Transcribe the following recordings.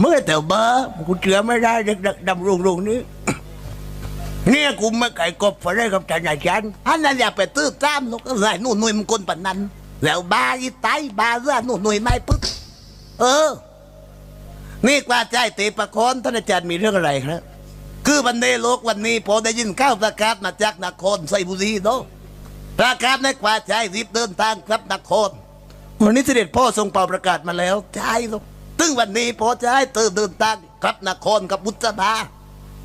เมื่อแต่เบอร์กูเชื่อไม่ได้เด็กดำรงรงนี้เนี่ยกูไม่ไก่กบฝอะไรกับท่านอาจารย์อันนั้นอย่าไปตื้อตามนกอะไรนู่นหนุ่ยมันคนปันนั้น แล้วบาอีไตบาเรื่องนู่นหนุ่ยไม่ปึ๊กเออ นี่กว่าใจเตะประคอนท่านอาจารย์มีเรื่องอะไรครับ คือวันนี้โลกวันนี้พอได้ยินข้าวประกาศมาจากนครไซบุรีเนาะประกาศในกว่าใจรีบเดินทางกลับนครวันนี้เสด็จพ่อทรงเป่าประกาศมาแล้วใช่ลูก ตึงวันนี้พอจะให้เติมเดินทางกลับนครกับบุตรบา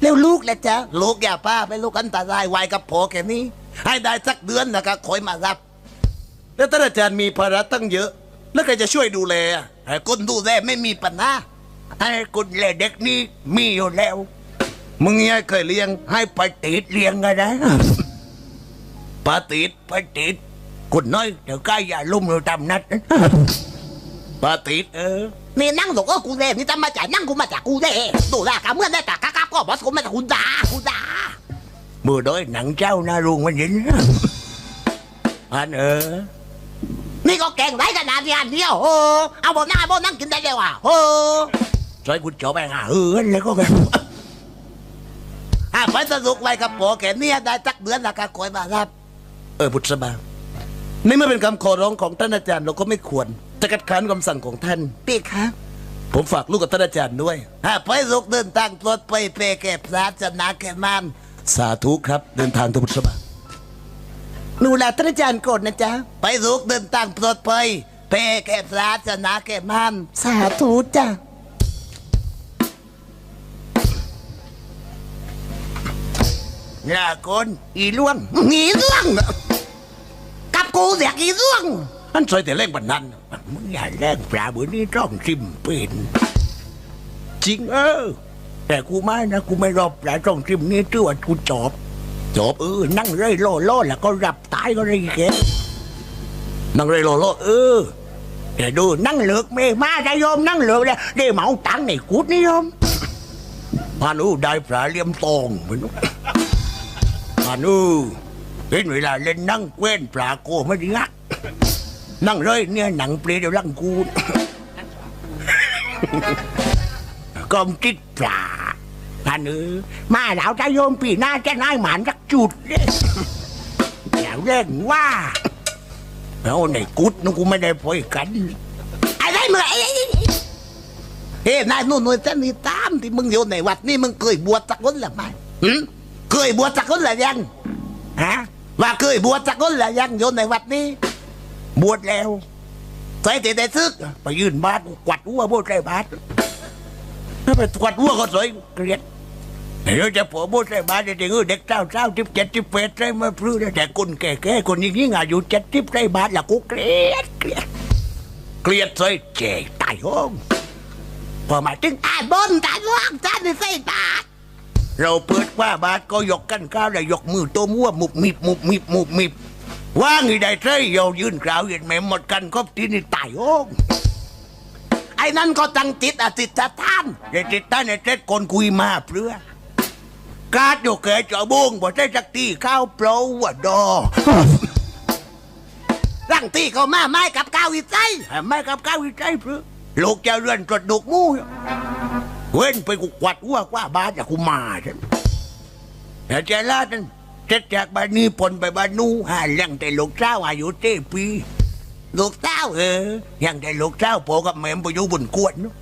แล้วลูกแหละจ๊ะลูกอย่าป้าไปลูกอันตรายไวกับพ่อแค่นี้ ให้ได้สักเดือนนะครับคอยมารับ แล้วท่านอาจารย์มีภาระตั้งเยอะ แล้วใครจะช่วยดูแลให้คนดูแลไม่มีปัญหาให้คนแลเด็กนี่มีอยู่แล้ว มึงเนี่ยเคยเลี้ยง ให้ปติดเลี้ยงกันะปาติดปติดคุณน้อยเดี๋ยวใกล้อย่าลุ่มเราทำนัดปาติดเออ นี่นั่งหลงก็กูเล่นี่จะมาจากนั่งกูมาจากกูเล่ดูแลกับเมื่อได้จากก้าก็บอสกูมาจากกูด่ากูด่ามือด้อยหนังเจ้าหน้ารุงมันยินอันเออนี่ก็แกงไรขนาดนี้อันเดียวโอ้เอาบนหน้าบนนั่งกินได้เลยว่ะโอ้ใส่กุญจอไปหาเออแล้วก็กันอะไปสนุกไว้กับปอแกเนี่ยได้สักเดือนละก็คอยมารับ เออบุษบานี่ไม่เป็นคำขอร้องของท่านอาจารย์เราก็ไม่ควร จะกัดค้านคำสั่งของท่านปีครับผมฝากลูกกับท่านอาจารย์ด้วยอะไปลูกเดินทางปลอดไปเปแก่พระชนะแก่มานสาธุครับ เดินทางทุกบุษบาหนูแลท่านอาจารย์กดนะจ๊ะ ไปลูกเดินทางปลอดภัยเปแก่พระชนะแก่มานสาธุจ้ะอย่าคนอีล่วงอีเรื่องกับกูเสียกอีเรื่อง อันซอยแต่แรงบันนั้นมึงอย่าแรงปลาบืนนี้ต้องซิมเป็นจริงเออ แต่กูไม่นะกูไม่รอบปลาต้องซิมนี่ตัวากูจบจบเออนั่งเร่ยโล่โล่แล้วก็รับตายก็เลยแกนั่งเร่ยโล่โล่เออแต่ดูนั่งเหลือกเมมาได้โยมนั่งเหลือกเลยได้เหมาตังในกุดนี่โยมพานูได้ปลาเลี่ยมตองเหมือนพานูเป็นเวลาเล่นนั่งเว้นปลาโกไม่ดีนัก นั่งเลยเนี่ยหนังเปลี่ยนเดี๋ยวลังกูกอมจิตปลาอันเออมาแล้วจะโยมปีหน้าจะนายหมานสักจุดเลยอย่าเล่นว่าแล้วในกุดนึกกูไม่ได้พอยกันอะไรมึงไอ้ไอ้ไอ้เฮ้นายนู่นนู่นจะนี่ตามที่มึงอยู่ในวัดนี่มึงเคยบวชสักคนหรือไม่เคยบวชสักคนหรือยังฮะว่าเคยบวชสักคนหรือยังอยู่ในวัดนี้ บวชแล้ว ใส่แต่แต่ซึก ไปยื่นบาทกวัดหัวบวชใส่บาทถ้าไปกวัดหัวก็สวยเกลียดเดี๋ยวจะผัวบวชใส่บาทเด็กเอเด็กเจ้าเจ้าทิพเจ็ดทิพเปดใส่มาพลื้แต่คนแก่ๆคนยิ่งยิ่งอายุเจ็ดทิพใส่บาทละกูเกลียดเกลียดเกลียดใส่เจ๋ตายห้องพอมาถึงไอ้บนตาล่วงจาในไส้ตาเราเปิดว่าบาทก็ยกกันก้าวได้ยกมือตัวมั่วมุบมิบมุบมิบมุบมิบ ว่างอีได้ใช่เยยืนกล่าวเห็นไหมหมดกันครบที่นี่ตายโอ้งไอ้นั่นก็ตั้งจิตอธิษฐานเด็ดติดตั้งในเจ็ดคนคุยมาเพื่อกาดอยู่แก่เจ้าบงบ่ได้จักตีข้าวเปล่าว่าดอร่างตีเขามาไม้กับก้าวอีไส้ไม่กับก้าววิจัยเพื่อลูกเจะเรือนตรวจดุกมู่เว้นไปกูกวัดหัวกว่าบาทจะกูมาฉันแต่เจ้าลาดัน เจ็ดจากบ้านนี้ปนไปบ้านนู้หาเลี้ยงแต่ลูกเจ้าอายุเจ็ดปี ลูกเจ้าเออยังแต่ลูกเจ้าโผกับแม่มไปอยู่บนกวนเนอะ